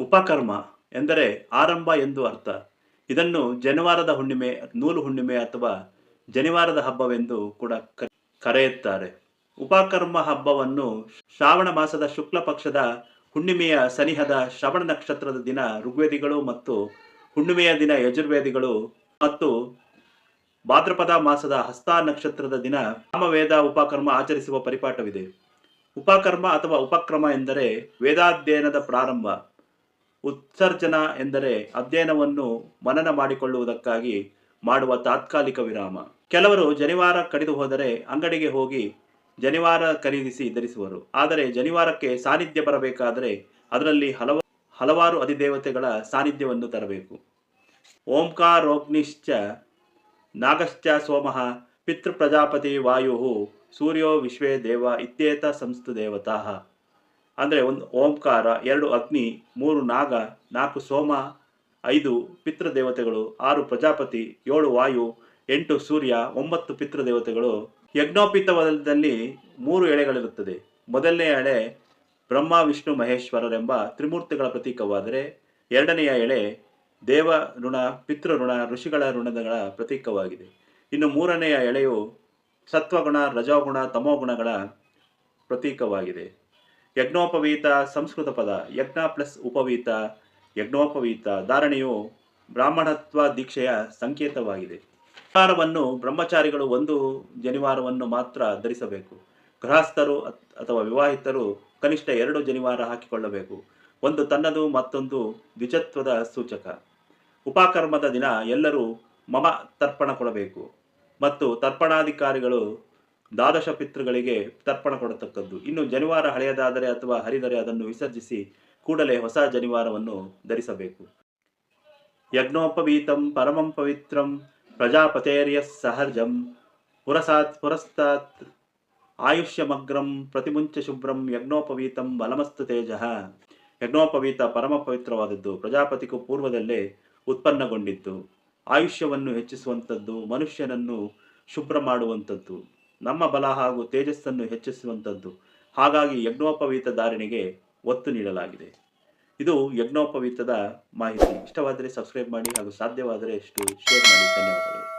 ಉಪಕರ್ಮ ಎಂದರೆ ಆರಂಭ ಎಂದು ಅರ್ಥ. ಇದನ್ನು ಜನಿವಾರದ ಹುಣ್ಣಿಮೆ, ನೂಲು ಹುಣ್ಣಿಮೆ ಅಥವಾ ಜನಿವಾರದ ಹಬ್ಬವೆಂದು ಕೂಡ ಕರೆಯುತ್ತಾರೆ. ಉಪಕರ್ಮ ಹಬ್ಬವನ್ನು ಶ್ರಾವಣ ಮಾಸದ ಶುಕ್ಲ ಪಕ್ಷದ ಹುಣ್ಣಿಮೆಯ ಸನಿಹದ ಶ್ರವಣ ನಕ್ಷತ್ರದ ದಿನ ಋಗ್ವೇದಿಗಳು ಮತ್ತು ಹುಣ್ಣಿಮೆಯ ದಿನ ಯಜುರ್ವೇದಿಗಳು ಮತ್ತು ಭಾದ್ರಪದ ಮಾಸದ ಹಸ್ತ ನಕ್ಷತ್ರದ ದಿನ ಕಾಮವೇದ ಉಪಕರ್ಮ ಆಚರಿಸುವ ಪರಿಪಾಠವಿದೆ. ಉಪಕರ್ಮ ಅಥವಾ ಉಪಕ್ರಮ ಎಂದರೆ ವೇದಾಧ್ಯಯನದ ಪ್ರಾರಂಭ. ಉತ್ಸರ್ಜನ ಎಂದರೆ ಅಧ್ಯಯನವನ್ನು ಮನನ ಮಾಡಿಕೊಳ್ಳುವುದಕ್ಕಾಗಿ ಮಾಡುವ ತಾತ್ಕಾಲಿಕ ವಿರಾಮ. ಕೆಲವರು ಜನಿವಾರ ಕಡಿದು ಹೋದರೆ ಅಂಗಡಿಗೆ ಹೋಗಿ ಜನಿವಾರ ಖರೀದಿಸಿ ಧರಿಸುವರು ಆದರೆ ಜನಿವಾರಕ್ಕೆ ಸಾನ್ನಿಧ್ಯ ಬರಬೇಕಾದರೆ ಅದರಲ್ಲಿ ಹಲವ, ಹಲವಾರು ಅಧಿದೇವತೆಗಳ ಸಾನ್ನಿಧ್ಯವನ್ನು ತರಬೇಕು. ಓಂಕಾರೋಗ್ನಿಶ್ಚ ನಾಗಶ್ಚ ಸೋಮಃ ಪಿತೃ ಪ್ರಜಾಪತಿ ವಾಯು ಸೂರ್ಯೋ ವಿಶ್ವೇ ದೇವ ಇತ್ಯೇತ ಸಂಸ್ತು ದೇವತಾ. ಅಂದರೆ ಒಂದು ಓಂಕಾರ, ಎರಡು ಅಗ್ನಿ, ಮೂರು ನಾಗ, ನಾಲ್ಕು ಸೋಮ, ಐದು ಪಿತೃದೇವತೆಗಳು, ಆರು ಪ್ರಜಾಪತಿ, ಏಳು ವಾಯು, ಎಂಟು ಸೂರ್ಯ, ಒಂಬತ್ತು ಪಿತೃದೇವತೆಗಳು. ಯಜ್ಞೋಪಿತವದಲ್ಲಿ ಮೂರು ಎಳೆಗಳಿರುತ್ತದೆ. ಮೊದಲನೆಯ ಎಳೆ ಬ್ರಹ್ಮ, ವಿಷ್ಣು ಮಹೇಶ್ವರರೆಂಬ ತ್ರಿಮೂರ್ತಿಗಳ ಪ್ರತೀಕವಾದರೆ ಎರಡನೆಯ ಎಳೆ ದೇವ ಋಣ, ಪಿತೃ ಋಣ, ಋಷಿಗಳ ಋಣಗಳ ಪ್ರತೀಕವಾಗಿದೆ. ಇನ್ನು ಮೂರನೆಯ ಎಳೆಯು ಸತ್ವಗುಣ, ರಜೋಗುಣ, ತಮೋಗುಣಗಳ ಪ್ರತೀಕವಾಗಿದೆ. ಯಜ್ಞೋಪವೀತ ಸಂಸ್ಕೃತ ಪದ, ಯಜ್ಞ ಪ್ಲಸ್ ಉಪವೀತ, ಯಜ್ಞೋಪವೀತ ಧಾರಣೆಯು ಬ್ರಾಹ್ಮಣತ್ವ ದೀಕ್ಷೆಯ ಸಂಕೇತವಾಗಿದೆ. ಜನಿವಾರವನ್ನು ಬ್ರಹ್ಮಚಾರಿಗಳು ಒಂದು ಜನಿವಾರವನ್ನು ಮಾತ್ರ ಧರಿಸಬೇಕು. ಗೃಹಸ್ಥರು ಅಥವಾ ವಿವಾಹಿತರು ಕನಿಷ್ಠ ಎರಡು ಜನಿವಾರ ಹಾಕಿಕೊಳ್ಳಬೇಕು. ಒಂದು ತನ್ನದು, ಮತ್ತೊಂದು ದ್ವಿಜತ್ವದ ಸೂಚಕ. ಉಪಕರ್ಮದ ದಿನ ಎಲ್ಲರೂ ಮಮ ತರ್ಪಣ ಕೊಡಬೇಕು. ಮತ್ತು ತರ್ಪಣಾಧಿಕಾರಿಗಳು ದ್ವಾದಶ ಪಿತೃಗಳಿಗೆ ತರ್ಪಣ ಕೊಡತಕ್ಕದ್ದು. ಇನ್ನು ಜನಿವಾರ ಹಳೆಯದಾದರೆ ಅಥವಾ ಹರಿದರೆ ಅದನ್ನು ವಿಸರ್ಜಿಸಿ ಕೂಡಲೇ ಹೊಸ ಜನಿವಾರವನ್ನು ಧರಿಸಬೇಕು. ಯಜ್ಞೋಪವೀತಂ ಪರಮಂ ಪವಿತ್ರಂ ಪ್ರಜಾಪತೇರ್ಯ ಸಹಜಂ ಪುರಸಾತ್ ಪುರಸ್ತಾತ್ ಆಯುಷ್ಯಮಗ್ರಂ ಪ್ರತಿಮುಂಚ ಶುಭ್ರಂ ಯಜ್ಞೋಪವೀತಂ ಬಲಮಸ್ತು ತೇಜ. ಯಜ್ಞೋಪವೀತ ಪರಮ ಪವಿತ್ರವಾದದ್ದು ಪ್ರಜಾಪತಿಗೂ ಪೂರ್ವದಲ್ಲೇ ಉತ್ಪನ್ನಗೊಂಡಿದ್ದು. ಆಯುಷ್ಯವನ್ನು ಹೆಚ್ಚಿಸುವಂಥದ್ದು ಮನುಷ್ಯನನ್ನು ಶುಭ್ರ ಮಾಡುವಂಥದ್ದು. ನಮ್ಮ ಬಲ ಹಾಗೂ ತೇಜಸ್ಸನ್ನು ಹೆಚ್ಚಿಸುವಂಥದ್ದು. ಹಾಗಾಗಿ ಯಜ್ಞೋಪವೀತ ಧಾರಣೆಗೆ ಒತ್ತು ನೀಡಲಾಗಿದೆ. ಇದು ಯಜ್ಞೋಪವೀತದ ಮಾಹಿತಿ. ಇಷ್ಟವಾದರೆ ಸಬ್ಸ್ಕ್ರೈಬ್ ಮಾಡಿ ಹಾಗೂ ಸಾಧ್ಯವಾದರೆ ಎಷ್ಟು ಶೇರ್ ಮಾಡಿ. ಧನ್ಯವಾದಗಳು.